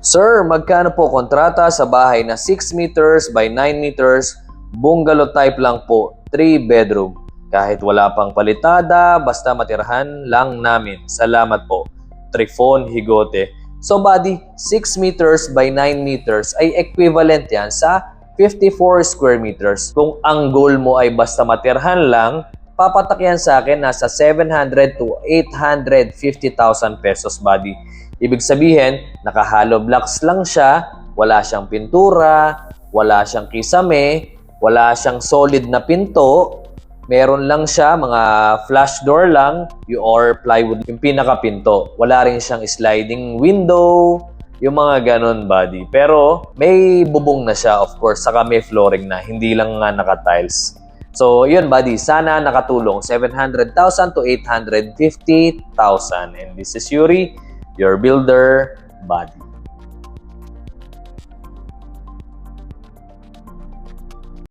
Sir, magkano po kontrata sa bahay na 6 meters by 9 meters, bungalow type lang po, 3 bedroom. Kahit wala pang palitada, basta matirhan lang namin. Salamat po. Trifon Higote. So buddy, 6 meters by 9 meters ay equivalent yan sa 54 square meters. Kung ang goal mo ay basta matirhan lang, papatak yan sa akin nasa 700 to 850,000 pesos buddy. Ibig sabihin, naka-hollow blocks lang siya, wala siyang pintura, wala siyang kisame, wala siyang solid na pinto, meron lang siya mga flash door lang or plywood yung pinaka-pinto. Wala rin siyang sliding window, yung mga ganun buddy. Pero may bubong na siya of course, saka may flooring na, hindi lang nga naka-tiles. So, yun buddy, sana nakatulong 700,000 to 850,000. And this is Yuri, your builder buddy.